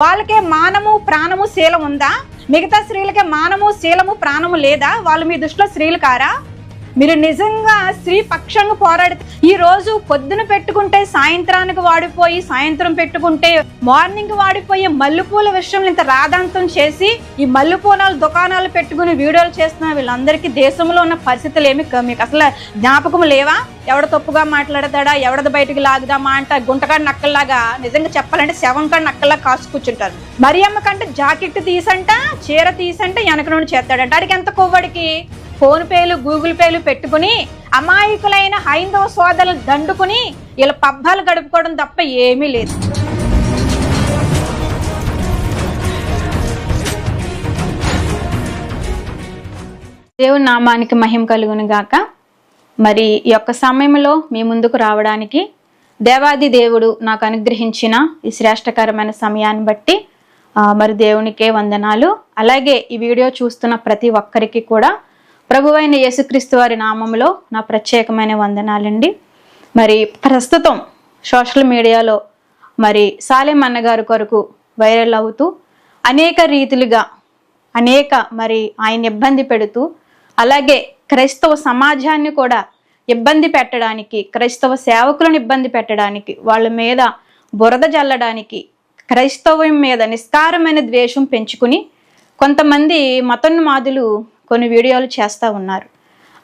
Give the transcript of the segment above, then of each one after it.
వాళ్ళకే మానము ప్రాణము శీలం ఉందా మిగతా స్త్రీలకే మానము శీలము ప్రాణము లేదా? వాళ్ళు మీ దృష్టిలో స్త్రీలు కారా? మీరు నిజంగా స్త్రీ పక్షంగా పోరాడితే ఈ రోజు పొద్దున పెట్టుకుంటే సాయంత్రానికి వాడిపోయి సాయంత్రం పెట్టుకుంటే మార్నింగ్ వాడిపోయే మల్లెపూల విషయంలో ఇంత రాధాంతం చేసి ఈ మల్లెపూల దుకాణాలు పెట్టుకుని వీడియోలు చేస్తున్న వీళ్ళందరికీ దేశంలో ఉన్న పరిస్థితులు ఏమి మీకు అసలు జ్ఞాపకం లేవా? ఎవడ తప్పుగా మాట్లాడతాడా? ఎవడది బయటికి లాగుదామా అంట గుంటకాడ నక్కల్లాగా నిజంగా చెప్పాలంటే శవం కాడ నక్కల్లా కాసు కూర్చుంటారు. మరియమ్మ కంటే జాకెట్ తీసంట చీర తీసంటే వెనక నుండి చేస్తాడంట. అడిగి ఎంత కొవ్వడికి? ఫోన్ పేలు గూగుల్ పేలు పెట్టుకుని అమాయకులైన హైందవ సోదరులు దండుకుని ఇలా పబ్బాలు గడుపుకోవడం తప్ప ఏమీ లేదు. దేవుని నామానికి మహిమ కలుగును గాక. మరి ఈ యొక్క సమయంలో మీ ముందుకు రావడానికి దేవాది దేవుడు నాకు అనుగ్రహించిన ఈ శ్రేష్టకరమైన సమయాన్ని బట్టి మరి దేవునికే వందనాలు. అలాగే ఈ వీడియో చూస్తున్న ప్రతి ఒక్కరికి కూడా ప్రభువైన యేసుక్రీస్తు వారి నామంలో నా ప్రత్యేకమైన వందనాలండి. మరి ప్రస్తుతం సోషల్ మీడియాలో మరి సాలెం అన్నగారి కొరకు వైరల్ అవుతూ అనేక రీతిలుగా అనేక మరి ఆయన ఇబ్బంది పెడుతూ అలాగే క్రైస్తవ సమాజాన్ని కూడా ఇబ్బంది పెట్టడానికి క్రైస్తవ సేవకులను ఇబ్బంది పెట్టడానికి వాళ్ళ మీద బురద జల్లడానికి క్రైస్తవం మీద నిస్కారమైన ద్వేషం పెంచుకుని కొంతమంది మతోన్మాదులు కొన్ని వీడియోలు చేస్తూ ఉన్నారు.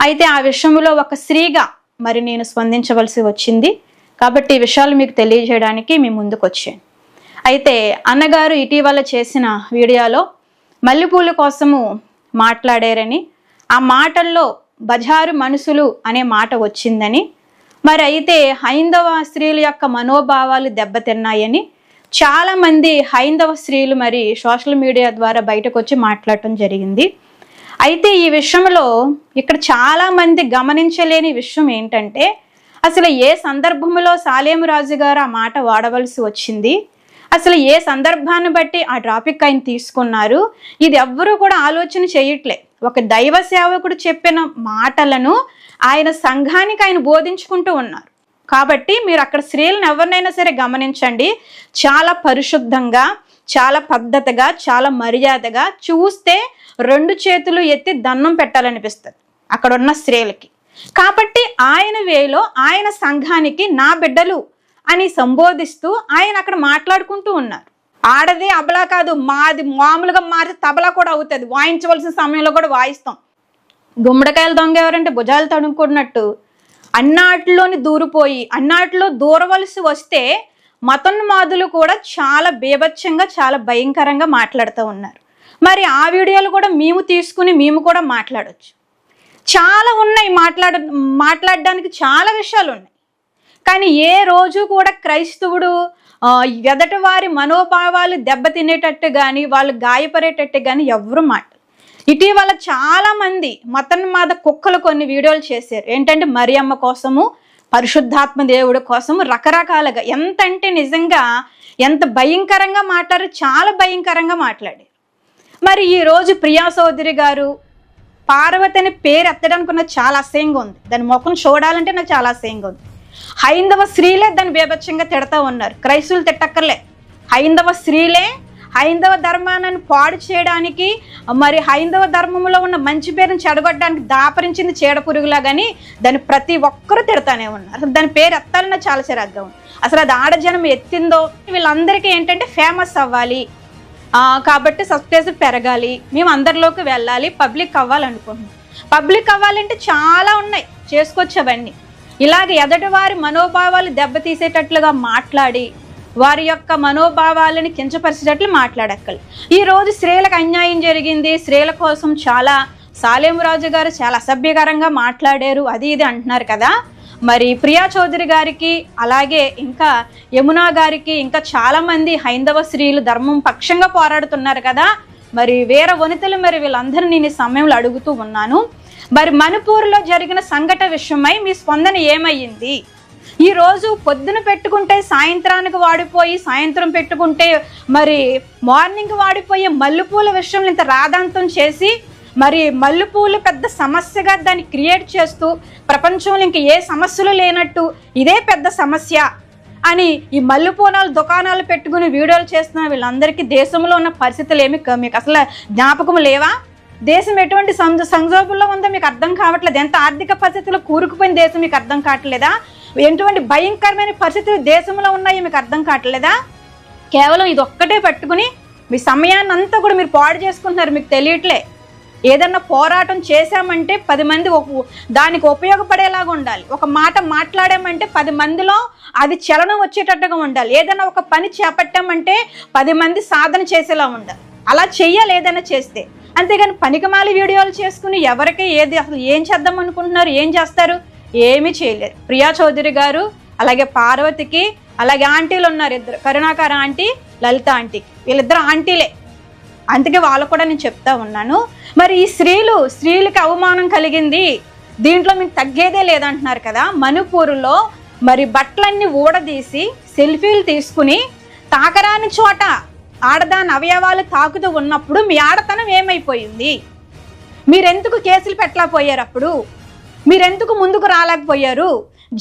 అయితే ఆ విషయంలో ఒక స్త్రీగా మరి నేను స్పందించవలసి వచ్చింది. కాబట్టి ఈ విషయాలు మీకు తెలియజేయడానికి మీ ముందుకు వచ్చాను. అయితే అన్నగారు ఇటీవల చేసిన వీడియోలో మల్లెపూల కోసము మాట్లాడారని ఆ మాటల్లో బజారు మనుషులు అనే మాట వచ్చిందని మరి అయితే హైందవ స్త్రీల యొక్క మనోభావాలు దెబ్బతిన్నాయని చాలామంది హైందవ స్త్రీలు మరి సోషల్ మీడియా ద్వారా బయటకు వచ్చి మాట్లాడటం జరిగింది. అయితే ఈ విషయంలో ఇక్కడ చాలామంది గమనించలేని విషయం ఏంటంటే అసలు ఏ సందర్భంలో సాలేమురాజు గారు ఆ మాట వాడవలసి వచ్చింది? అసలు ఏ సందర్భాన్ని బట్టి ఆ టాపిక్ ఆయన తీసుకున్నారు? ఇది ఎవ్వరూ కూడా ఆలోచన చేయట్లే. ఒక దైవ సేవకుడు చెప్పిన మాటలను ఆయన సంఘానికి ఆయన బోధించుకుంటూ ఉన్నారు. కాబట్టి మీరు అక్కడ స్త్రీలను ఎవరినైనా సరే గమనించండి. చాలా పరిశుద్ధంగా చాలా పద్ధతిగా చాలా మర్యాదగా చూస్తే రెండు చేతులు ఎత్తి దండం పెట్టాలనిపిస్తుంది అక్కడ ఉన్న స్త్రీలకి. కాబట్టి ఆయన వేలో ఆయన సంఘానికి నా బిడ్డలు అని సంబోధిస్తూ ఆయన అక్కడ మాట్లాడుకుంటూ ఉన్నారు. ఆడది అబలా కాదు మాది మామూలుగా మారి తబలా కూడా అవుతుంది. వాయించవలసిన సమయంలో కూడా వాయిస్తాం. గుమ్మడికాయలు దొంగ ఎవరంటే భుజాలు తడుముకున్నట్టు అన్నాటిలోని దూరిపోయి అన్నాటిలో దూరవలసి వస్తే మతోన్మాదులు కూడా చాలా బేభత్సంగా చాలా భయంకరంగా మాట్లాడుతూ ఉన్నారు. మరి ఆ వీడియోలు కూడా మేము తీసుకుని మేము కూడా మాట్లాడచ్చు. చాలా ఉన్నాయి మాట్లాడ మాట్లాడడానికి చాలా విషయాలు ఉన్నాయి. కానీ ఏ రోజు కూడా క్రైస్తవుడు ఎదటి వారి మనోభావాలు దెబ్బతినేటట్టు కానీ వాళ్ళు గాయపడేటట్టు కానీ ఎవరు మాట. ఇటీవల చాలామంది మతన్మాద కుక్కలు కొన్ని వీడియోలు చేశారు. ఏంటంటే మరియమ్మ కోసము పరిశుద్ధాత్మ దేవుడు కోసం రకరకాలుగా ఎంత అంటే నిజంగా ఎంత భయంకరంగా మాట్లాడారు చాలా భయంకరంగా మాట్లాడారు మరి ఈరోజు ప్రియా సోదరి గారు పార్వతి అనే పేరు ఎత్తడానికి నాకు చాలా అసహ్యంగా ఉంది. దాని ముఖం చూడాలంటే నాకు చాలా అసహ్యంగా ఉంది. హైందవ స్త్రీలే దాన్ని బేభత్సంగా తిడతా ఉన్నారు. క్రైస్తువులు తిట్టక్కర్లే. హైందవ స్త్రీలే హైందవ ధర్మాన్ని పాడు చేయడానికి మరి హైందవ ధర్మంలో ఉన్న మంచి పేరుని చెడగొట్టడానికి దాపరించింది చీడ పురుగులా కానీ దాన్ని ప్రతి ఒక్కరూ తిడతానే ఉన్నారు. అసలు దాని పేరు ఎత్తాలన్నా చాలా చిరాగ్గా ఉంది అసలు అది ఆడజనం ఎత్తిందో వీళ్ళందరికీ ఏంటంటే ఫేమస్ అవ్వాలి. కాబట్టి సబ్స్క్రైబర్ పెరగాలి. మేము అందరిలోకి వెళ్ళాలి పబ్లిక్ అవ్వాలనుకుంటున్నాం. పబ్లిక్ అవ్వాలంటే చాలా ఉన్నాయి. చేసుకోవచ్చు అవన్నీ ఇలాగ ఎదటి వారి మనోభావాలు దెబ్బతీసేటట్లుగా మాట్లాడి వారి యొక్క మనోభావాలను కించపరిచేటట్లు మాట్లాడక్కలు. ఈరోజు స్త్రీలకు అన్యాయం జరిగింది. స్త్రీల కోసం చాలా సాలేమురాజు గారు చాలా అసభ్యకరంగా మాట్లాడారు. అది ఇది అంటున్నారు కదా. మరి ప్రియా చౌదరి గారికి అలాగే ఇంకా యమునా గారికి ఇంకా చాలామంది హైందవ స్త్రీలు ధర్మం పక్షంగా పోరాడుతున్నారు కదా. మరి వేర వనితలు మరి వీళ్ళందరూ నేను ఈ సమయంలో అడుగుతూ ఉన్నాను. మరి మణిపూర్లో జరిగిన సంఘటన విషయమై మీ స్పందన ఏమయ్యింది? ఈరోజు పొద్దున పెట్టుకుంటే సాయంత్రానికి వాడిపోయి సాయంత్రం పెట్టుకుంటే మరి మార్నింగ్ వాడిపోయే మల్లెపూల విషయంలో ఇంత రాధాంతం చేసి మరి మల్లెపూలు పెద్ద సమస్యగా దాన్ని క్రియేట్ చేస్తూ ప్రపంచంలో ఇంక ఏ సమస్యలు లేనట్టు ఇదే పెద్ద సమస్య అని ఈ మల్లెపూనాలు దుకాణాలు పెట్టుకుని వీడియోలు చేస్తున్న వీళ్ళందరికీ దేశంలో ఉన్న పరిస్థితులు ఏమి క- మీకు అసలు జ్ఞాపకం లేవా? దేశం ఎటువంటి సంజ సంక్షోభంలో ఉందో మీకు అర్థం కావట్లేదు. ఎంత ఆర్థిక పరిస్థితుల్లో కూరుకుపోయిన దేశం మీకు అర్థం కావట్లేదా? ఎటువంటి భయంకరమైన పరిస్థితులు దేశంలో ఉన్నాయి మీకు అర్థం కావట్లేదా? కేవలం ఇది ఒక్కటే పట్టుకుని మీ సమయాన్ని అంతా కూడా మీరు పాడు చేసుకుంటున్నారు మీకు తెలియట్లే. ఏదన్నా పోరాటం చేశామంటే పది మంది ఒక- దానికి ఉపయోగపడేలాగా ఉండాలి. ఒక మాట మాట్లాడామంటే పది మందిలో అది చలనం వచ్చేటట్టుగా ఉండాలి. ఏదైనా ఒక పని చేపట్టామంటే పది మంది సాధన చేసేలా ఉండాలి. అలా చెయ్యాలి ఏదైనా చేస్తే. అంతేగాని పనికిమాలి వీడియోలు చేసుకుని ఎవరికి ఏది అసలు ఏం చేద్దాం అనుకుంటున్నారు ఏం చేస్తారు? ఏమీ చేయలేరు ప్రియా చౌదరి గారు అలాగే పార్వతికి అలాగే ఆంటీలు ఉన్నారు ఇద్దరు. Karunakara aunty Lalitha aunty. వీళ్ళిద్దరు ఆంటీలే. అందుకే వాళ్ళు కూడా నేను చెప్తా ఉన్నాను. మరి ఈ స్త్రీలు స్త్రీలకి అవమానం కలిగింది. దీంట్లో మీకు తగ్గేదే లేదంటున్నారు కదా. మణిపూర్లో మరి బట్టలన్నీ ఊడదీసి సెల్ఫీలు తీసుకుని తాకరాని చోట ఆడదాని అవయవాలు తాకుతూ ఉన్నప్పుడు మీ ఆడతనం ఏమైపోయింది? మీరెందుకు కేసులు పెట్టలేకపోయారు అప్పుడు? మీరెందుకు ముందుకు రాలేకపోయారు?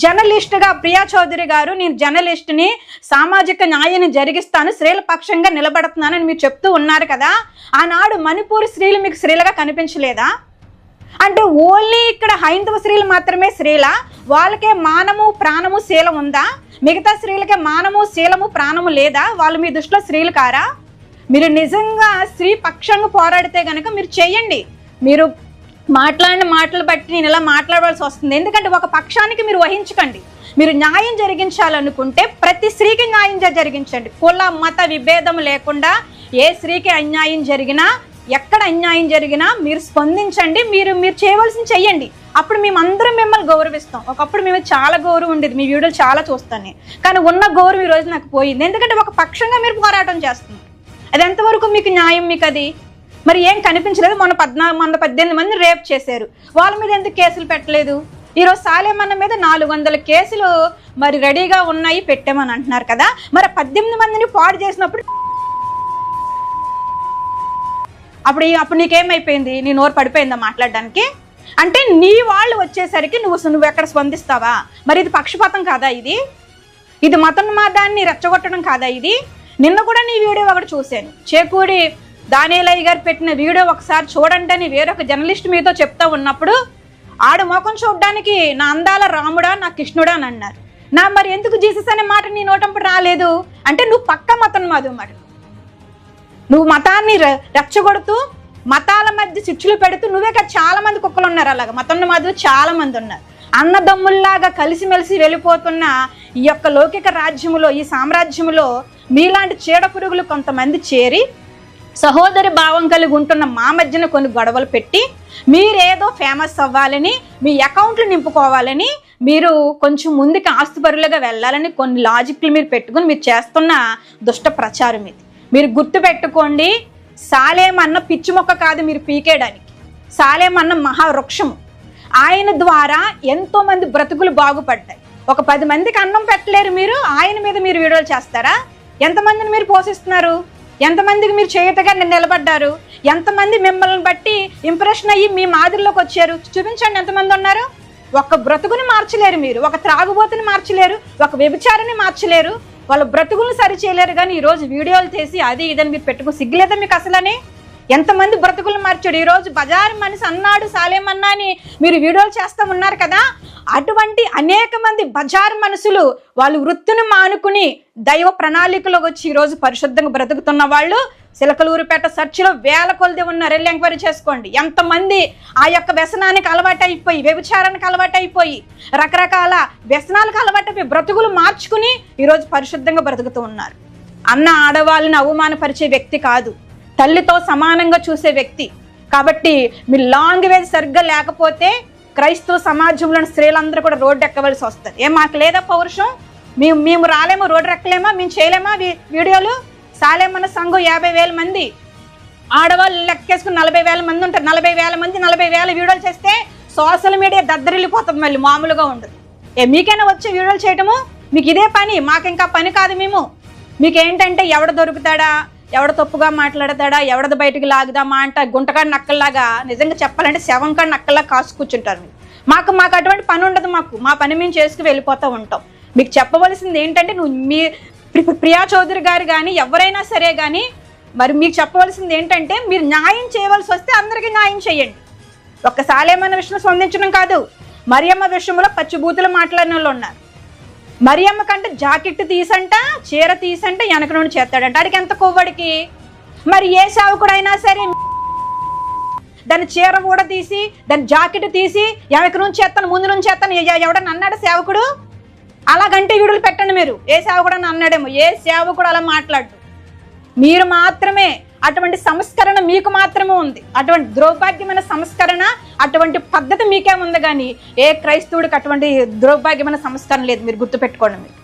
జర్నలిస్ట్గా ప్రియా చౌదరి గారు నేను జర్నలిస్ట్ని సామాజిక న్యాయాన్ని జరిగిస్తాను స్త్రీల పక్షంగా నిలబడుతున్నానని మీరు చెప్తూ ఉన్నారు కదా ఆనాడు మణిపూర్ స్త్రీలు మీకు స్త్రీలుగా కనిపించలేదా? అంటే ఓన్లీ ఇక్కడ హైందవ స్త్రీలు మాత్రమే స్త్రీల? వాళ్ళకే మానము ప్రాణము శీలం ఉందా? మిగతా స్త్రీలకే మానము శీలము ప్రాణము లేదా? వాళ్ళు మీ దృష్టిలో స్త్రీలు కారా? మీరు నిజంగా స్త్రీ పక్షంగా పోరాడితే కనుక మీరు చెయ్యండి. మీరు మాట్లాడిన మాటలు బట్టి నేను ఇలా మాట్లాడవలసి వస్తుంది. ఎందుకంటే ఒక పక్షానికి మీరు వహించకండి. మీరు న్యాయం జరిగించాలనుకుంటే ప్రతి స్త్రీకి న్యాయం జరిగించండి. కుల మత విభేదం లేకుండా ఏ స్త్రీకి అన్యాయం జరిగినా ఎక్కడ అన్యాయం జరిగినా మీరు స్పందించండి. మీరు మీరు చేయవలసింది చెయ్యండి. అప్పుడు మేము అందరం మిమ్మల్ని గౌరవిస్తాం. ఒకప్పుడు మేము చాలా గౌరవం ఉండేది. మీ వీడియోలు చాలా చూస్తాను. కానీ ఉన్న గౌరవం ఈ రోజు నాకు పోయింది. ఎందుకంటే ఒక పక్షంగా మీరు పోరాటం చేస్తున్నారు. అది ఎంతవరకు మీకు న్యాయం మీకు అది? మరి ఏం కనిపించలేదు. మొన్న పద్నాలుగు వంద పద్దెనిమిది మంది రేప్ చేశారు. వాళ్ళ మీద ఎందుకు కేసులు పెట్టలేదు? ఈరోజు సాలేమన్న మీద నాలుగు వందల కేసులు మరి రెడీగా ఉన్నాయి పెట్టామని అంటున్నారు కదా. మరి పద్దెనిమిది మందిని పాడు చేసినప్పుడు అప్పుడు అప్పుడు నీకేమైపోయింది? నీ నోరు పడిపోయిందా మాట్లాడడానికి? అంటే నీ వాళ్ళు వచ్చేసరికి నువ్వు నువ్వు ఎక్కడ స్పందిస్తావా? మరి ఇది పక్షపాతం కాదా ఇది? ఇది మతోన్మాదాన్ని రెచ్చగొట్టడం కాదా ఇది? నిన్న కూడా నీ వీడియో ఒకటి చూశాను. చేకూడి దానేలయ్య గారు పెట్టిన వీడియో ఒకసారి చూడండి అని వేరొక జర్నలిస్ట్ మీతో చెప్తా ఉన్నప్పుడు ఆడ ముఖం చూడడానికి నా అందాల రాముడా నా కృష్ణుడా అని అన్నారు. నా మరి ఎందుకు జీసస్ అనే మాట నీ నోటంపుడు రాలేదు? అంటే నువ్వు పక్క మతం మాదు మాట నువ్వు మతాన్ని రెచ్చగొడుతూ మతాల మధ్య చిచ్చులు పెడుతూ నువ్వే కదా చాలా మంది కుక్కలు ఉన్నారు అలాగ. మతం మధ్యలో చాలా మంది ఉన్నారు. అన్నదమ్ముల్లాగా కలిసిమెలిసి వెళ్ళిపోతున్న ఈ యొక్క లౌకిక రాజ్యములో ఈ సామ్రాజ్యములో మీలాంటి చీడ పురుగులు కొంతమంది చేరి సహోదరి భావం కలిగి ఉంటున్న మా మధ్యన కొన్ని గొడవలు పెట్టి మీరేదో ఫేమస్ అవ్వాలని మీ అకౌంట్లు నింపుకోవాలని మీరు కొంచెం ముందుకు ఆస్తుపరులుగా వెళ్ళాలని కొన్ని లాజిక్లు మీరు పెట్టుకుని మీరు చేస్తున్న దుష్ట ప్రచారం ఇది. మీరు గుర్తు పెట్టుకోండి సాలేమన్న పిచ్చి మొక్క కాదు మీరు పీకేయడానికి. సాలేమన్న మహావృక్షము ఆయన ద్వారా ఎంతోమంది బ్రతుకులు బాగుపడ్డాయి. ఒక పది మందికి అన్నం పెట్టలేరు మీరు ఆయన మీద మీరు వీడియోలు చేస్తారా? ఎంతమందిని మీరు పోషిస్తున్నారు? ఎంతమందికి మీరు చేయుతగా నిలబడ్డారు? ఎంతమంది మిమ్మల్ని బట్టి ఇంప్రెషన్ అయ్యి మీ మాదిరిలోకి వచ్చారు? చూపించండి ఎంతమంది ఉన్నారు. ఒక బ్రతుకుని మార్చలేరు మీరు ఒక త్రాగుబోతుని మార్చలేరు ఒక వ్యభిచారిని మార్చలేరు. వాళ్ళ బ్రతుకులను సరిచేయలేరు కానీ ఈరోజు వీడియోలు చేసి అది ఇదని మీరు పెట్టుకుని సిగ్గులేదా మీకు అసలని? ఎంతమంది బ్రతుకులు మార్చాడు ఈరోజు బజారు మనిషి అన్నాడు సాలేమన్నా అని మీరు వీడియోలు చేస్తూ ఉన్నారు కదా? అటువంటి అనేక మంది బజారు మనుషులు వాళ్ళు వృత్తిని మానుకుని దైవ ప్రణాళికలో వచ్చి ఈరోజు పరిశుద్ధంగా బ్రతుకుతున్న వాళ్ళు సిలకలూరుపేట సర్చిలో వేల కొలది ఉన్నారు వెళ్ళి ఎంక్వైరీ చేసుకోండి. ఎంతమంది ఆ యొక్క వ్యసనానికి అలవాటు అయిపోయి వ్యభిచారానికి అలవాటు అయిపోయి రకరకాల వ్యసనాలకు అలవాటు బ్రతుకులు మార్చుకుని ఈరోజు పరిశుద్ధంగా బ్రతుకుతూ ఉన్నారు. అన్న ఆడవాళ్ళని అవమానపరిచే వ్యక్తి కాదు. తల్లితో సమానంగా చూసే వ్యక్తి. కాబట్టి మీ లాంగ్వేజ్ సరిగ్గా లేకపోతే క్రైస్తవ సమాజంలోని స్త్రీలందరూ కూడా రోడ్డు ఎక్కవలసి వస్తుంది. ఏం మాకు లేదా పౌరుషం? మేము మేము రాలేమో రోడ్డు రెక్కలేమా మేము చేయలేమా వీ- వీడియోలు? సాలేమన్న సంఘం యాభై వేల మంది. ఆడవాళ్ళు లెక్కేసుకుని నలభై వేల మంది ఉంటారు. నలభై వేల మంది నలభై వేల వీడియోలు చేస్తే సోషల్ మీడియా దద్దరిల్లిపోతుంది మళ్ళీ మామూలుగా ఉండదు. ఏ మీకైనా వచ్చి వీడియోలు చేయటము? మీకు ఇదే పని మాకు ఇంకా పని కాదు మేము. మీకు ఏంటంటే ఎవడ దొరుకుతాడా? ఎవడ తప్పుగా మాట్లాడతాడా? ఎవడది బయటికి లాగుదామా అంట గుంటకాడ నక్కల్లాగా నిజంగా చెప్పాలంటే శవం కాడ నక్కల్లా కాసు కూర్చుంటారు. మాకు మాకు అటువంటి పని ఉండదు మాకు. మా పని మేము చేసుకు వెళ్ళిపోతూ ఉంటాం. మీకు చెప్పవలసింది ఏంటంటే నువ్వు మీ ప్రియా చౌదరి గారు కానీ ఎవరైనా సరే కానీ మరి మీకు చెప్పవలసింది ఏంటంటే మీరు న్యాయం చేయవలసి వస్తే అందరికీ న్యాయం చేయండి. ఒక్క సాలేమన్న విషయం స్పందించడం కాదు. మరియమ్మ విషయంలో పచ్చిబూతులు మాట్లాడిన వాళ్ళు ఉన్నారు. మరియమ్మ కంటే జాకెట్ తీసంట చీర తీసంట వెనక నుండి చేస్తాడంట. అడికి ఎంత కొవ్వడికి మరి ఏ సేవకుడైనా సరే దాని చీర కూడా తీసి దాని జాకెట్ తీసి వెనక నుంచి చేస్తాను ముందు నుంచి చేస్తాను. ఎ- ఎవడన్నా అన్నాడు సేవకుడు? అలాగంటే వీడులు పెట్టండి మీరు. ఏ సేవకుడు అని అన్నాడేమో ఏ సేవకుడు అలా మాట్లాడు మీరు మాత్రమే అటువంటి సంస్కరణ మీకు మాత్రమే ఉంది. అటువంటి దౌర్భాగ్యమైన సంస్కరణ అటువంటి పద్ధతి మీకే ఉంది కానీ ఏ క్రైస్తవుడికి అటువంటి దౌర్భాగ్యమైన సంస్కరణ లేదు. మీరు గుర్తుపెట్టుకోండి మీరు.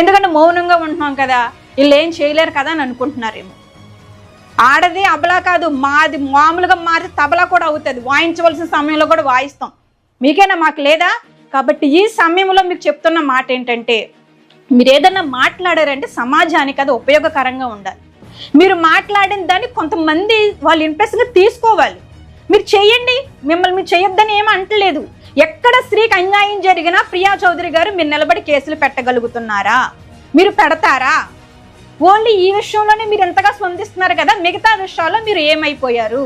ఎందుకంటే మౌనంగా ఉంటున్నాం కదా వీళ్ళు ఏం చేయలేరు కదా అని అనుకుంటున్నారేమో. ఆడది అబలా కాదు మాది మామూలుగా మారి తబలా కూడా అవుతుంది. వాయించవలసిన సమయంలో కూడా వాయిస్తాం. మీకేనా మాకు లేదా? కాబట్టి ఈ సమయంలో మీకు చెప్తున్న మాట ఏంటంటే మీరు ఏదన్నా మాట్లాడారంటే సమాజానికి అది ఉపయోగకరంగా ఉండాలి. మీరు మాట్లాడిన దాన్ని కొంతమంది వాళ్ళు ఇంట్రెస్ట్గా తీసుకోవాలి. మీరు చేయండి మిమ్మల్ని మీరు చేయొద్దని ఏం అంటలేదు. ఎక్కడ స్త్రీకి అన్యాయం జరిగినా ప్రియా చౌదరి గారు మీరు నిలబడి కేసులు పెట్టగలుగుతున్నారా? మీరు పెడతారా? ఓన్లీ ఈ విషయంలోనే మీరు ఎంతగా స్పందిస్తున్నారు కదా మిగతా విషయాల్లో మీరు ఏమైపోయారు?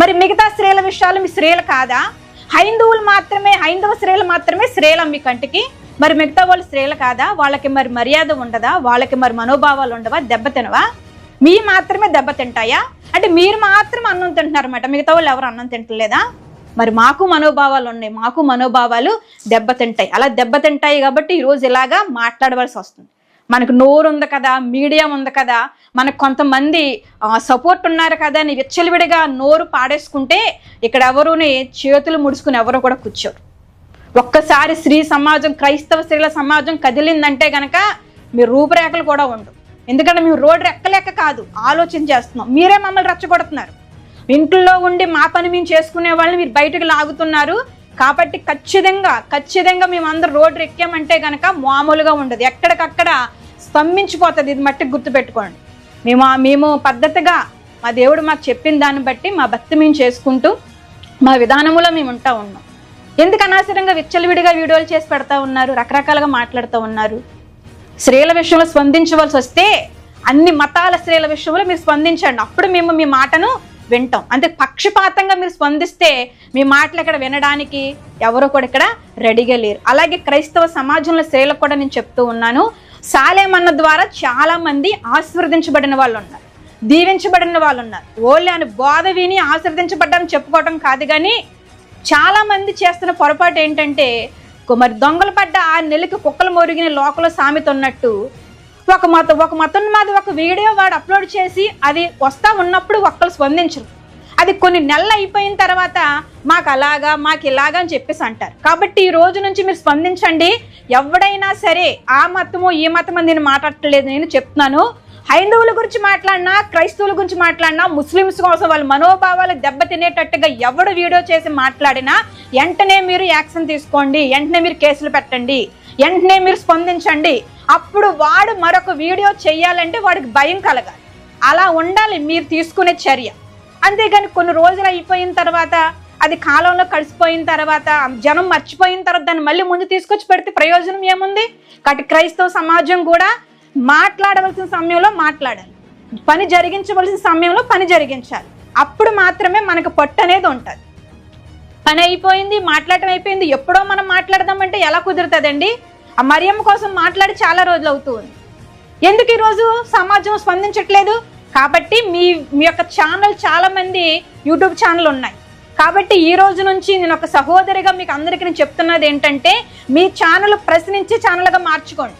మరి మిగతా స్త్రీల విషయాలు మీ స్త్రీలు కాదా? హైందువులు మాత్రమే హైందవ స్త్రీలు మాత్రమే స్త్రీల మీ కంటికి. మరి మిగతా వాళ్ళు స్త్రీలు కాదా? వాళ్ళకి మరి మర్యాద ఉండదా? వాళ్ళకి మరి మనోభావాలు ఉండవా? దెబ్బతినవా మీ మాత్రమే దెబ్బతింటాయా అంటే మీరు మాత్రం అన్నం తింటున్నారన్నమాట. మిగతా వాళ్ళు ఎవరు అన్నం తింటలేదా? మరి మాకు మనోభావాలు ఉన్నాయి. మాకు మనోభావాలు దెబ్బతింటాయి అలా దెబ్బతింటాయి కాబట్టి ఈరోజు ఇలాగా మాట్లాడవలసి వస్తుంది. మనకు నోరు ఉంది కదా మీడియా ఉంది కదా మనకు కొంతమంది సపోర్ట్ ఉన్నారు కదా అని విచ్చలవిడిగా నోరు పాడేసుకుంటే ఇక్కడ ఎవరుని చేతులు ముడుచుకుని ఎవరు కూడా కూర్చోరు. ఒక్కసారి స్త్రీ సమాజం క్రైస్తవ స్త్రీల సమాజం కదిలిందంటే గనక మీ రూపురేఖలు కూడా ఉండవు. ఎందుకంటే మేము రోడ్డు రెక్కలేక కాదు ఆలోచన చేస్తున్నాం. మీరే మమ్మల్ని రెచ్చగొడుతున్నారు. ఇంట్లో ఉండి మా పని మేము చేసుకునే వాళ్ళని మీరు బయటకు లాగుతున్నారు. కాబట్టి ఖచ్చితంగా ఖచ్చితంగా మేము రోడ్డు ఎక్కామంటే కనుక మామూలుగా ఉండదు. ఎక్కడికక్కడ స్తంభించిపోతుంది. ఇది మట్టి గుర్తుపెట్టుకోండి. మేము మేము పద్ధతిగా మా దేవుడు మాకు చెప్పిన దాన్ని బట్టి మా భక్తి మేము చేసుకుంటూ మా విధానములో మేము ఉంటా ఉన్నాం. ఎందుకు అనవసరంగా విచ్చలవిడిగా వీడియోలు చేసి పెడతా ఉన్నారు? రకరకాలుగా మాట్లాడుతూ ఉన్నారు. స్త్రీల విషయంలో స్పందించవలసి వస్తే అన్ని మతాల స్త్రీల విషయంలో మీరు స్పందించండి. అప్పుడు మేము మీ మాటను వింటాం. అంటే పక్షపాతంగా మీరు స్పందిస్తే మీ మాటలు ఇక్కడ వినడానికి ఎవరు కూడా ఇక్కడ రెడీగా లేరు. అలాగే క్రైస్తవ సమాజంలో స్త్రీలకు కూడా నేను చెప్తూ ఉన్నాను సాలేమన్న ద్వారా చాలామంది ఆశీర్వదించబడిన వాళ్ళు ఉన్నారు. దీవించబడిన వాళ్ళు ఉన్నారు. ఓన్లీ అని బోధ విని ఆశీర్వదించబడ్డారని చెప్పుకోవటం కాదు కానీ చాలామంది చేస్తున్న పొరపాటు ఏంటంటే కుమారి దొంగలు పడ్డ ఆ నెలకి కుక్కలు మొరిగిన లోకల సామెత ఉన్నట్టు ఒక మత ఒక మతం మాది ఒక వీడియో వాడు అప్లోడ్ చేసి అది వస్తా ఉన్నప్పుడు ఒక్కరు స్పందించరు. అది కొన్ని నెలలు అయిపోయిన తర్వాత మాకు అలాగా మాకు ఇలాగా అని చెప్పేసి అంటారు. కాబట్టి ఈ రోజు నుంచి మీరు స్పందించండి. ఎవడైనా సరే ఆ మతము ఈ మతం అని నేను మాట్లాడట్లేదు నేను చెప్తున్నాను. హైందవుల గురించి మాట్లాడినా క్రైస్తవుల గురించి మాట్లాడినా ముస్లిమ్స్ కోసం వాళ్ళ మనోభావాలు దెబ్బతినేటట్టుగా ఎవడు వీడియో చేసి మాట్లాడినా వెంటనే మీరు యాక్షన్ తీసుకోండి. వెంటనే మీరు కేసులు పెట్టండి. వెంటనే మీరు స్పందించండి. అప్పుడు వాడు మరొక వీడియో చేయాలంటే వాడికి భయం కలగాలి. అలా ఉండాలి మీరు తీసుకునే చర్య. అంతేగాని కొన్ని రోజులు అయిపోయిన తర్వాత అది కాలంలో కలిసిపోయిన తర్వాత జనం మర్చిపోయిన తర్వాత దాన్ని మళ్ళీ ముందు తీసుకొచ్చి పెడితే ప్రయోజనం ఏముంది? కాబట్టి క్రైస్తవ సమాజం కూడా మాట్లాడవలసిన సమయంలో మాట్లాడాలి. పని జరిగించవలసిన సమయంలో పని జరిగించాలి. అప్పుడు మాత్రమే మనకు పట్టు అనేది ఉంటుంది. పని అయిపోయింది మాట్లాడటం అయిపోయింది ఎప్పుడో మనం మాట్లాడదామంటే ఎలా కుదురుతుందండి? ఆ మరియమ్మ కోసం మాట్లాడి చాలా రోజులు అవుతుంది ఎందుకు ఈరోజు సమాజం స్పందించట్లేదు? కాబట్టి మీ మీ యొక్క ఛానల్ చాలామంది యూట్యూబ్ ఛానల్ ఉన్నాయి. కాబట్టి ఈ రోజు నుంచి నేను ఒక సహోదరిగా మీకు అందరికీ నేను చెప్తున్నది ఏంటంటే మీ ఛానల్ ప్రశ్నించే ఛానల్గా మార్చుకోండి.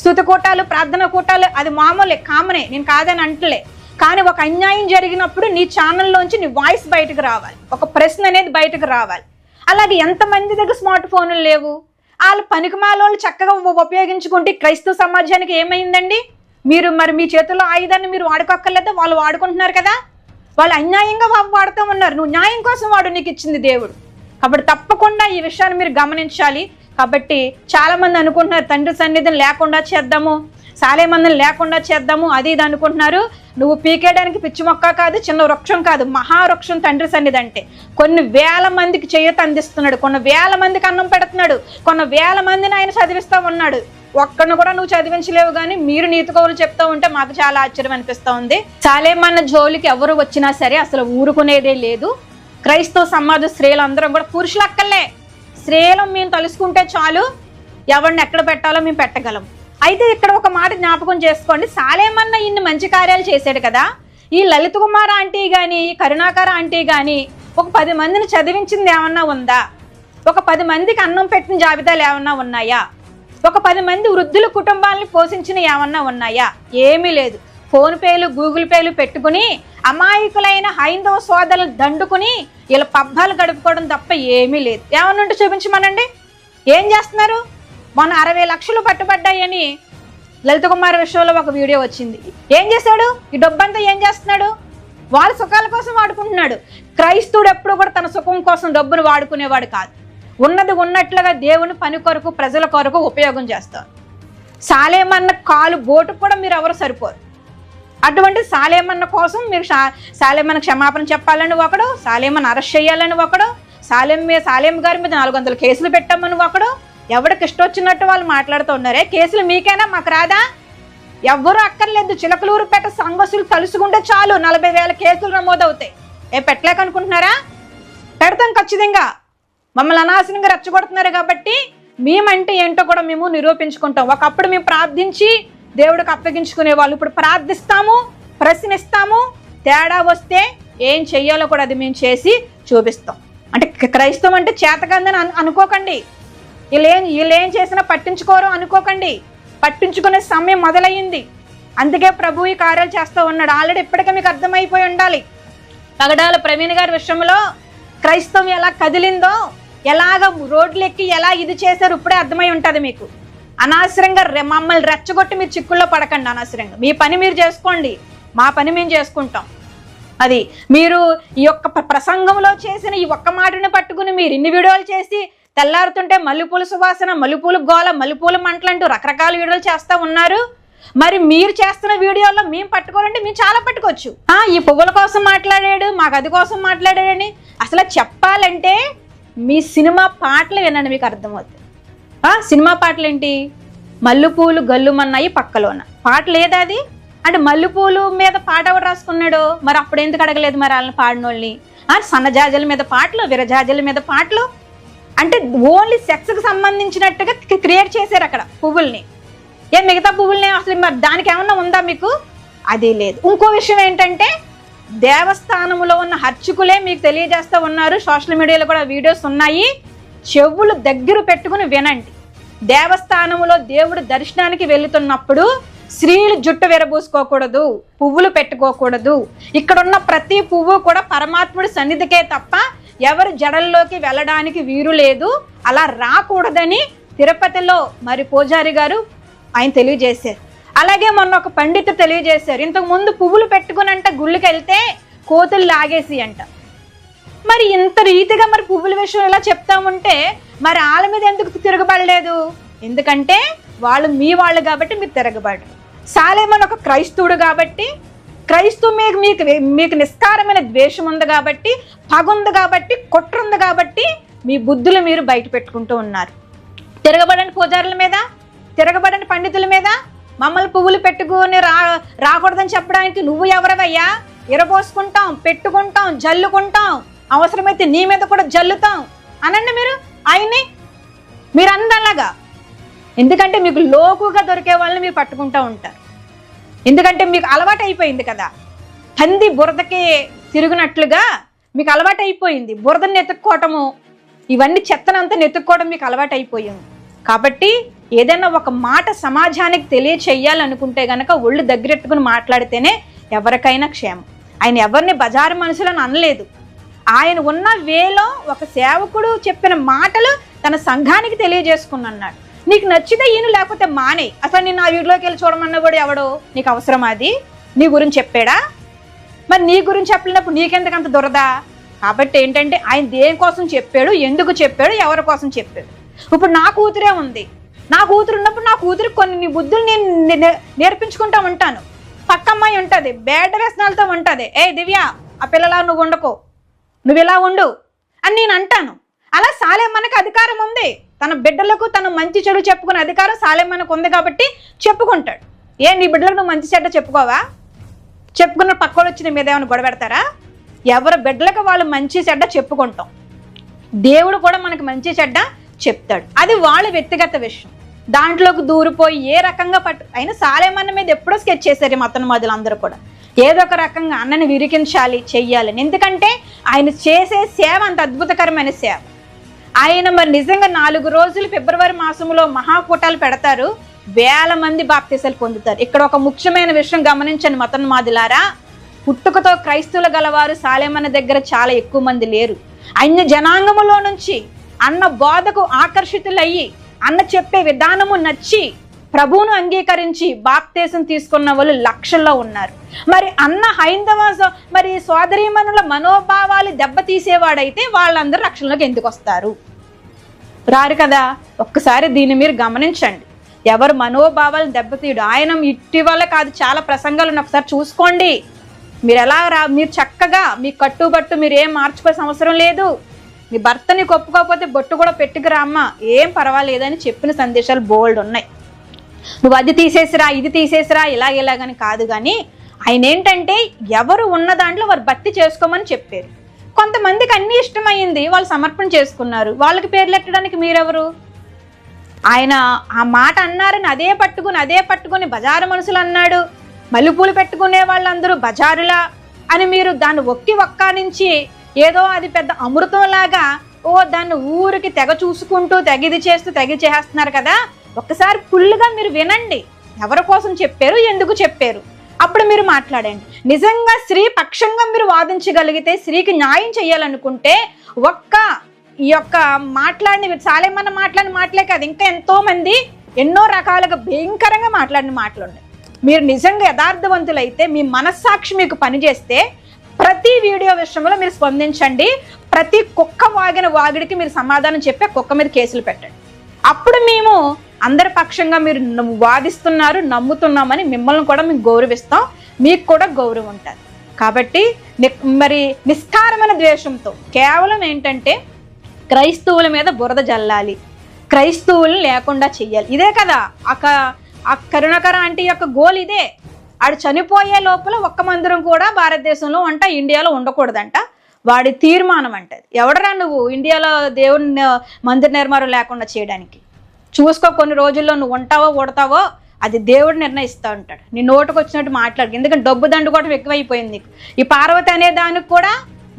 స్థుతి కూటాలు ప్రార్థన కూటాలు అది మామూలే కామనే నేను కాదని అంటలే. కానీ ఒక అన్యాయం జరిగినప్పుడు నీ ఛానల్లోంచి నీ వాయిస్ బయటకు రావాలి. ఒక ప్రశ్న అనేది బయటకు రావాలి. అలాగే ఎంతమంది దగ్గర స్మార్ట్ ఫోన్లు లేవు? వాళ్ళు పనికిమాలోళ్ళు చక్కగా ఉపయోగించుకుంటే క్రైస్తవ సమాజానికి ఏమైందండి? మీరు మరి మీ చేతుల్లో ఆయుధాన్ని మీరు వాడుకోక్కర్లేదా? వాళ్ళు వాడుకుంటున్నారు కదా? వాళ్ళు అన్యాయంగా వాడుతూ ఉన్నారు. నువ్వు న్యాయం కోసం వాడు నీకు ఇచ్చింది దేవుడు. కాబట్టి తప్పకుండా ఈ విషయాన్ని మీరు గమనించాలి. కాబట్టి చాలామంది అనుకుంటున్నారు తండ్రి సన్నిధిని లేకుండా చేద్దాము. సాలేమందని లేకుండా చేద్దాము అది ఇది అనుకుంటున్నారు. నువ్వు పీకేయడానికి పిచ్చి మొక్క కాదు చిన్న వృక్షం కాదు మహావృక్షం తండ్రి సన్నిధి అంటే కొన్ని వేల మందికి చేయత అందిస్తున్నాడు కొన్ని వేల మందికి అన్నం పెడుతున్నాడు కొన్ని వేల మందిని ఆయన చదివిస్తూ ఉన్నాడు. ఒక్కడిని కూడా నువ్వు చదివించలేవు కానీ మీరు నీతి కౌలు చెప్తా ఉంటే మాకు చాలా ఆశ్చర్యం అనిపిస్తూ ఉంది. సాలేమన్న జోలికి ఎవరు వచ్చినా సరే అసలు ఊరుకునేదే లేదు. క్రైస్తవ సమాజ స్త్రీలు అందరం కూడా పురుషులు అక్కర్లే స్త్రీలం మేము తలుసుకుంటే చాలు ఎవరిని ఎక్కడ పెట్టాలో మేము పెట్టగలం. అయితే ఇక్కడ ఒక మాట జ్ఞాపకం చేసుకోండి. సాలేమన్న ఇన్ని మంచి కార్యాలు చేశాడు కదా. ఈ లలిత కుమార్ ఆంటీ కానీ ఈ కరుణాకర్ ఆంటీ కానీ ఒక పది మందిని చదివించింది ఏమన్నా ఉందా? ఒక పది మందికి అన్నం పెట్టిన జాబితాలు ఏమన్నా ఉన్నాయా? ఒక పది మంది వృద్ధుల కుటుంబాలని పోషించిన ఏమన్నా ఉన్నాయా? ఏమీ లేదు. ఫోన్ పేలు గూగుల్ పేలు పెట్టుకుని అమాయకులైన హైందవ సోదరులు దండుకుని ఇలా పబ్బాలు గడుపుకోవడం తప్ప ఏమీ లేదు. ఏమన్నా ఉంటే చూపించమనండి? ఏం చేస్తున్నారు? మొన్న అరవై లక్షలు పట్టుబడ్డాయని లలిత కుమార్ విషయంలో ఒక వీడియో వచ్చింది. ఏం చేశాడు? ఈ డబ్బంతా ఏం చేస్తున్నాడు? వాళ్ళ సుఖాల కోసం వాడుకుంటున్నాడు. క్రైస్తవుడు ఎప్పుడు కూడా తన సుఖం కోసం డబ్బును వాడుకునేవాడు కాదు. ఉన్నది ఉన్నట్లుగా దేవుని పని కొరకు ప్రజల కొరకు ఉపయోగం చేస్తారు సాలేమన్న కాలు బోటు కూడా మీరు ఎవరు సరిపోరు. అటువంటి సాలేమన్న కోసం మీరు సాలేమన్న క్షమాపణ చెప్పాలని ఒకడు సాలేమన్న అరెస్ట్ చేయాలని ఒకడు సాలేం మీద సాలేం గారి మీద నాలుగు వందల కేసులు పెట్టామని ఒకడు ఎవరికి ఇష్టం వచ్చినట్టు వాళ్ళు మాట్లాడుతూ ఉన్నారే? కేసులు మీకైనా? మాకు రాదా? ఎవ్వరూ అక్కర్లేదు. చిలకలూరుపేట సంఘసులు కలుసుకుంటే చాలు. నలభై వేల కేసులు నమోదవుతాయి. ఏ పెట్టలేకనుకుంటున్నారా పెడతాం ఖచ్చితంగా. మమ్మల్ని అనాశనంగా రెచ్చగొడుతున్నారు కాబట్టి మేమంటే ఏంటో కూడా మేము నిరూపించుకుంటాం. ఒకప్పుడు మేము ప్రార్థించి దేవుడికి అప్పగించుకునే వాళ్ళు. ఇప్పుడు ప్రార్థిస్తాము ప్రశ్నిస్తాము. తేడా వస్తే ఏం చెయ్యాలో కూడా అది మేము చేసి చూపిస్తాం. అంటే క్రైస్తవం అంటే చేతకందని అనుకోకండి. వీళ్ళేం వీళ్ళేం చేసినా పట్టించుకోరు అనుకోకండి. పట్టించుకునే సమయం మొదలయ్యింది. అందుకే ప్రభు ఈ కార్యాలు చేస్తూ ఉన్నాడు. ఆల్రెడీ ఇప్పటికే మీకు అర్థమైపోయి ఉండాలి. పగడాల ప్రవీణ్ గారి విషయంలో క్రైస్తవం ఎలా కదిలిందో ఎలాగ రోడ్లు ఎక్కి ఎలా ఇది చేశారు ఇప్పుడే అర్థమై ఉంటుంది మీకు. అనవసరంగా రె- మమ్మల్ని రెచ్చగొట్టి మీరు చిక్కుల్లో పడకండి అనవసరంగా. మీ పని మీరు చేసుకోండి. మా పని మేము చేసుకుంటాం. అది మీరు ఈ యొక్క ప్రసంగంలో చేసిన ఈ ఒక్క మాటని పట్టుకుని మీరు ఇన్ని వీడియోలు చేసి తెల్లారుతుంటే మల్లెపూల సువాసన మల్లెపూల గోల మల్లెపూల మంటలంటూ రకరకాల వీడియోలు చేస్తూ ఉన్నారు. మరి మీరు చేస్తున్న వీడియోలో మేము పట్టుకోవాలంటే మేము చాలా పట్టుకోవచ్చు. ఆ, ఈ పువ్వుల కోసం మాట్లాడాడు మాకు అది కోసం మాట్లాడాడని. అసలు చెప్పాలంటే మీ సినిమా పాటలు వినండి మీకు అర్థమవుతుంది. ఆ, సినిమా పాటలు ఏంటి మల్లెపూలు గల్లుమన్నాయి పక్కలోన. పాట లేదా అది? అంటే మల్లెపూలు మీద పాట ఎవరు రాసుకున్నాడు? మరి అప్పుడు ఎందుకు అడగలేదు మరి వాళ్ళని పాడినోళ్ళని? సన్నజాజల మీద పాటలు విరజాజల మీద పాటలు? అంటే ఓన్లీ సెక్స్కి సంబంధించినట్టుగా క్రియేట్ చేశారు అక్కడ పువ్వుల్ని. ఏ మిగతా పువ్వుల్ని అసలు మరి దానికి ఏమన్నా ఉందా మీకు? అది లేదు. ఇంకో విషయం ఏంటంటే దేవస్థానంలో ఉన్న హర్చకులే మీకు తెలియజేస్తూ ఉన్నారు. సోషల్ మీడియాలో కూడా వీడియోస్ ఉన్నాయి. చెవులు దగ్గర పెట్టుకుని వినండి. దేవస్థానంలో దేవుడు దర్శనానికి వెళుతున్నప్పుడు స్త్రీలు జుట్టు విరబూసుకోకూడదు పువ్వులు పెట్టుకోకూడదు. ఇక్కడున్న ప్రతి పువ్వు కూడా పరమాత్ముడి సన్నిధికే తప్ప ఎవరు జడల్లోకి వెళ్ళడానికి వీరు లేదు. అలా రాకూడదని తిరుపతిలో మరి పూజారి గారు ఆయన తెలియజేశారు. అలాగే మొన్న ఒక పండితుడు తెలియజేశారు. ఇంతకు ముందు పువ్వులు పెట్టుకుని అంట గుళ్ళకి వెళ్తే కోతులు లాగేసి అంట. మరి ఇంత రీతిగా మరి పువ్వుల విషయం ఇలా చెప్తా ఉంటే మరి వాళ్ళ మీద ఎందుకు తిరగబడలేదు? ఎందుకంటే వాళ్ళు మీ వాళ్ళు కాబట్టి మీరు తిరగబడరు. సాలేమన్ ఒక క్రైస్తవుడు కాబట్టి క్రైస్తవ మీకు మీకు మీకు నిస్కారమైన ద్వేషం ఉంది కాబట్టి పగ ఉంది కాబట్టి కుట్ర ఉంది కాబట్టి మీ బుద్ధులు మీరు బయట పెట్టుకుంటూ ఉన్నారు. తిరగబడని పూజారుల మీద తిరగబడని పండితుల మీద మమ్మల్ని పువ్వులు పెట్టుకుని రా రాకూడదని చెప్పడానికి నువ్వు ఎవరవయ్యా? ఇరబోసుకుంటాం పెట్టుకుంటాం జల్లుకుంటాం. అవసరమైతే నీ మీద కూడా జల్లుతాం. అనండి మీరు ఆయన్ని మీరు అందలాగా ఎందుకంటే మీకు లోకుగా దొరికే వాళ్ళని మీరు పట్టుకుంటూ ఉంటారు. ఎందుకంటే మీకు అలవాటు అయిపోయింది కదా. పంది బురదకి తిరిగినట్లుగా మీకు అలవాటు అయిపోయింది. బురదను నెతుక్కోవటము ఇవన్నీ చెత్తనంతా నెతుక్కోవడం మీకు అలవాటు అయిపోయింది. కాబట్టి ఏదైనా ఒక మాట సమాజానికి తెలియచేయాలనుకుంటే గనక ఒళ్ళు దగ్గరెట్టుకుని మాట్లాడితేనే ఎవరికైనా క్షేమం. ఆయన ఎవరిని బజారు మనుషులను అనలేదు. ఆయన ఉన్న వేలో ఒక సేవకుడు చెప్పిన మాటలు తన సంఘానికి తెలియజేసుకున్నాడు నీకు నచ్చితే ఈయన లేకపోతే మానే. అసలు నేను ఆ వీడియోకి వెళ్ళి చూడమన్నా కూడా ఎవడో? నీకు అవసరం అది? నీ గురించి చెప్పాడా? మరి నీ గురించి చెప్పలేనప్పుడు నీకెందుకు అంత దురదా? కాబట్టి ఏంటంటే ఆయన దేనికోసం చెప్పాడు ఎందుకు చెప్పాడు ఎవరి కోసం చెప్పాడు. ఇప్పుడు నా కూతురే ఉంది. నా కూతురు ఉన్నప్పుడు నా కూతురు కొన్ని నీ బుద్ధులు నేను నేర్పించుకుంటా ఉంటాను. పక్క అమ్మాయి ఉంటుంది బ్యాడ్ వ్యసనాలతో ఉంటుంది. ఏ దివ్య ఆ పిల్లలా నువ్వు ఉండకు. నువ్వు ఇలా ఉండు అని నేను అంటాను. అలా సాలేమన్నకు అధికారం ఉంది? తన బిడ్డలకు తను మంచి చెడు చెప్పుకునే అధికారం సాలేమన్నకు ఉంది కాబట్టి చెప్పుకుంటాడు. ఏ నీ బిడ్డలకు నువ్వు మంచి చెడ్డ చెప్పుకోవా? చెప్పుకున్న పక్కన వచ్చిన మీద ఏమైనా గొడవ పెడతారా? ఎవరి బిడ్డలకు వాళ్ళు మంచి చెడ్డ చెప్పుకుంటాం. దేవుడు కూడా మనకు మంచి చెడ్డ చెప్తాడు. అది వాళ్ళ వ్యక్తిగత విషయం. దాంట్లోకి దూరిపోయి ఏ రకంగా పట్టు అయినా సాలేమన్న మీద ఎప్పుడో స్కెచ్ చేశారు మతను మతన మొదలు అందరూ కూడా. ఏదో ఒక రకంగా అన్నని విరికించాలి చెయ్యాలని ఎందుకంటే ఆయన చేసే సేవ అంత అద్భుతకరమైన సేవ. ఆయన మరి నిజంగా నాలుగు రోజులు ఫిబ్రవరి మాసంలో మహాకూటాలు పెడతారు. వేల మంది బాప్తీసాలు పొందుతారు. ఇక్కడ ఒక ముఖ్యమైన విషయం గమనించండి మతన్ మాదిలారా పుట్టుకతో క్రైస్తవులు గలవారు సాలేమన్న దగ్గర చాలా ఎక్కువ మంది లేరు. అన్య జనాంగములో నుంచి అన్న బోధకు ఆకర్షితులయ్యి అన్న చెప్పే విధానము నచ్చి ప్రభువును అంగీకరించి బాప్తేశం తీసుకున్న వాళ్ళు లక్షల్లో ఉన్నారు. మరి అన్న హైందవ మరి సోదరీమణుల మనోభావాలు దెబ్బతీసేవాడైతే వాళ్ళందరూ రక్షణలోకి ఎందుకు వస్తారు? రారు కదా ఒక్కసారి దీన్ని మీరు గమనించండి. ఎవరు మనోభావాలు దెబ్బతీయడు ఆయన ఇటీవల కాదు చాలా ప్రసంగాలు ఒకసారి చూసుకోండి. మీరు ఎలా రా మీరు చక్కగా మీ కట్టుబట్టు మీరు ఏం మార్చుకోవాల్సిన అవసరం లేదు. మీ భర్తని కొప్పుకోకపోతే బొట్టు కూడా పెట్టుకురా అమ్మ ఏం పర్వాలేదని చెప్పిన సందేశాలు బోల్డ్ ఉన్నాయి. నువ్వు అది తీసేసిరా ఇది తీసేసిరా ఇలా ఇలాగని కాదు కానీ ఆయన ఏంటంటే ఎవరు ఉన్న దాంట్లో వారు భర్తీ చేసుకోమని చెప్పారు. కొంతమందికి అన్ని ఇష్టమైంది వాళ్ళు సమర్పణ చేసుకున్నారు. వాళ్ళకి పేర్లు ఎట్టడానికి మీరెవరు? ఆయన ఆ మాట అన్నారని అదే పట్టుకుని అదే పట్టుకుని బజారు మనుషులు అన్నాడు. మల్లెపూలు పెట్టుకునే వాళ్ళందరూ బజారులా అని మీరు దాన్ని ఒక్కి ఒక్క నుంచి ఏదో అది పెద్ద అమృతంలాగా ఓ దాన్ని ఊరికి తెగ చూసుకుంటూ తెగిది చేస్తూ తెగి చేస్తున్నారు కదా ఒక్కసారి ఫుల్గా మీరు వినండి. ఎవరి కోసం చెప్పారు ఎందుకు చెప్పారు? అప్పుడు మీరు మాట్లాడండి. నిజంగా స్త్రీ పక్షంగా మీరు వాదించగలిగితే స్త్రీకి న్యాయం చేయాలనుకుంటే ఒక్క ఈ యొక్క మాట్లాడిన సాలేమన్న మాట్లాడిన మాటలే కాదు ఇంకా ఎంతోమంది ఎన్నో రకాలుగా భయంకరంగా మాట్లాడిన మాటలు ఉన్నాయి. మీరు నిజంగా యథార్థవంతులైతే మీ మనస్సాక్షి మీకు పనిచేస్తే ప్రతి వీడియో విషయంలో మీరు స్పందించండి. ప్రతి కుక్క వాగిన వాగిడికి మీరు సమాధానం చెప్పి కుక్క మీద కేసులు పెట్టండి. అప్పుడు మేము అందరి పక్షంగా మీరు వాదిస్తున్నారు నమ్ముతున్నామని మిమ్మల్ని కూడా మేము గౌరవిస్తాం. మీకు కూడా గౌరవం ఉంటుంది. కాబట్టి మరి నిస్కారమైన ద్వేషంతో కేవలం ఏంటంటే క్రైస్తవుల మీద బురద జల్లాలి. క్రైస్తవులు లేకుండా చెయ్యాలి. ఇదే కదా ఒక ఆ కరుణకర ఆంటీ యొక్క గోల్ ఇదే. ఆడు చనిపోయే లోపల ఒక్క మందిరం కూడా భారతదేశంలో అంట ఇండియాలో ఉండకూడదంట. వాడి తీర్మానం అంటది. ఎవడరా నువ్వు ఇండియాలో దేవుని మందిర నిర్మాణం లేకుండా చేయడానికి? చూసుకో కొన్ని రోజుల్లో నువ్వు ఉంటావో ఉడతావో అది దేవుడు నిర్ణయిస్తూ ఉంటాడు. నీ నోటుకు వచ్చినట్టు మాట్లాడు. ఎందుకంటే డబ్బు దండు కూడా ఎక్కువైపోయింది నీకు. ఈ పార్వతి అనే దానికి కూడా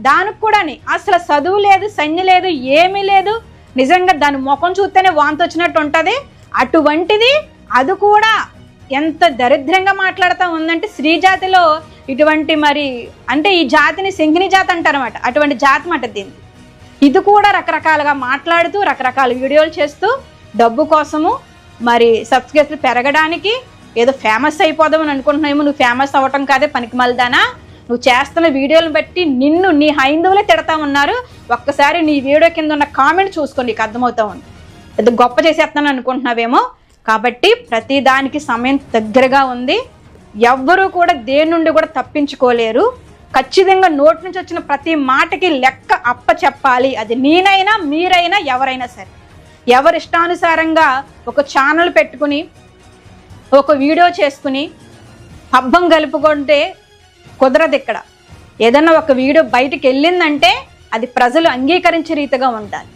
దానికి కూడాని అసలు చదువు లేదు సన్య లేదు ఏమీ లేదు. నిజంగా దాని ముఖం చూస్తేనే వాంతి వచ్చినట్టు ఉంటుంది. అటువంటిది అది కూడా ఎంత దరిద్రంగా మాట్లాడుతూ ఉందంటే స్త్రీ జాతిలో ఇటువంటి మరి అంటే ఈ జాతిని శంకిని జాతి అంటారన్నమాట. అటువంటి జాతి మాట దీన్ని. ఇది కూడా రకరకాలుగా మాట్లాడుతూ రకరకాల వీడియోలు చేస్తూ డబ్బు కోసము మరి సబ్స్క్రైబర్లు పెరగడానికి ఏదో ఫేమస్ అయిపోదామని అనుకుంటున్నామో నువ్వు ఫేమస్ అవ్వటం కాదే పనికి మల్దానా? నువ్వు చేస్తున్న వీడియోలను బట్టి నిన్ను నీ హైందవులే తిడతా ఉన్నారు ఒక్కసారి నీ వీడియో కింద ఉన్న కామెంట్ చూసుకో నీకు అర్థమవుతా ఉంది. ఏదో గొప్ప చేసేస్తాను అనుకుంటున్నావేమో. కాబట్టి ప్రతి దానికి సమయం దగ్గరగా ఉంది. ఎవ్వరూ కూడా దేని నుండి కూడా తప్పించుకోలేరు. ఖచ్చితంగా నోటి నుంచి వచ్చిన ప్రతి మాటకి లెక్క అప్ప చెప్పాలి అది నేనైనా మీరైనా ఎవరైనా సరే. ఎవరి ఇష్టానుసారంగా ఒక ఛానల్ పెట్టుకుని ఒక వీడియో చేసుకుని అబ్బం కలుపుకుంటే కుదరదు ఇక్కడ. ఏదన్నా ఒక వీడియో బయటికి వెళ్ళిందంటే అది ప్రజలు అంగీకరించే రీతిగా ఉండాలి.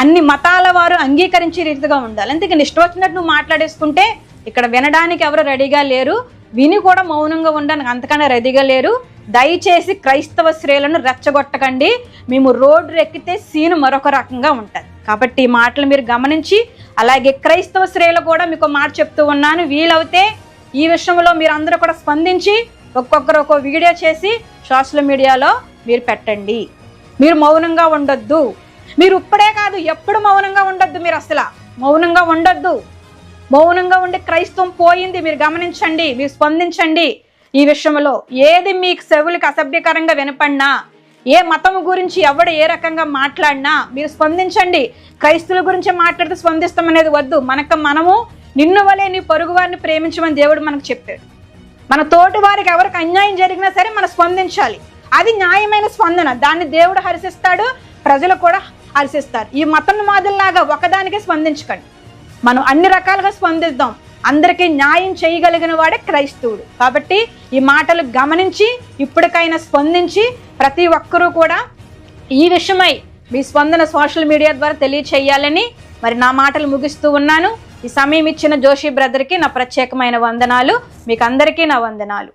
అన్ని మతాల వారు అంగీకరించే రీతిగా ఉండాలి. అందుకే ఇష్టం వచ్చినట్టు నువ్వు మాట్లాడేసుకుంటే ఇక్కడ వినడానికి ఎవరు రెడీగా లేరు. విని కూడా మౌనంగా ఉండడానికి అంతకన్నా రెడీగా లేరు. దయచేసి క్రైస్తవ స్త్రీలను రెచ్చగొట్టకండి. మేము రోడ్డు ఎక్కితే సీను మరొక రకంగా ఉంటుంది. కాబట్టి ఈ మాటలు మీరు గమనించి అలాగే క్రైస్తవ స్త్రీలు కూడా మీకు మాట చెప్తూ ఉన్నాను. వీలవుతే ఈ విషయంలో మీరు అందరూ కూడా స్పందించి ఒక్కొక్కరు ఒక్కో వీడియో చేసి సోషల్ మీడియాలో మీరు పెట్టండి. మీరు మౌనంగా ఉండొద్దు. మీరు ఇప్పుడే కాదు ఎప్పుడు మౌనంగా ఉండొద్దు మీరు అసలు. మౌనంగా ఉండొద్దు. మౌనంగా ఉండి క్రైస్తవం పోయింది మీరు గమనించండి మీరు స్పందించండి. ఈ విషయంలో ఏది మీకు సెవులకు అసభ్యకరంగా వినపడినా ఏ మతం గురించి ఎవడు ఏ రకంగా మాట్లాడినా మీరు స్పందించండి. క్రైస్తువుల గురించి మాట్లాడితే స్పందిస్తామనేది వద్దు. మనకు మనము నిన్ను వలే నీ పొరుగు వారిని ప్రేమించమని దేవుడు మనకు చెప్పాడు. మన తోటి వారికి ఎవరికి అన్యాయం జరిగినా సరే మనం స్పందించాలి. అది న్యాయమైన స్పందన. దాన్ని దేవుడు హర్షిస్తాడు ప్రజలు కూడా హర్షిస్తారు. ఈ మతం మాదిరిలాగా ఒకదానికే స్పందించకండి. మనం అన్ని రకాలుగా స్పందిద్దాం. అందరికీ న్యాయం చేయగలిగిన వాడే క్రైస్తవుడు. కాబట్టి ఈ మాటలు గమనించి ఇప్పటికైనా స్పందించి ప్రతి ఒక్కరూ కూడా ఈ విషయమై మీ స్పందన సోషల్ మీడియా ద్వారా తెలియచేయాలని మరి నా మాటలు ముగిస్తూ ఉన్నాను. ఈ సమయం ఇచ్చిన జోషి బ్రదర్కి నా ప్రత్యేకమైన వందనాలు. మీకు అందరికీ నా వందనాలు.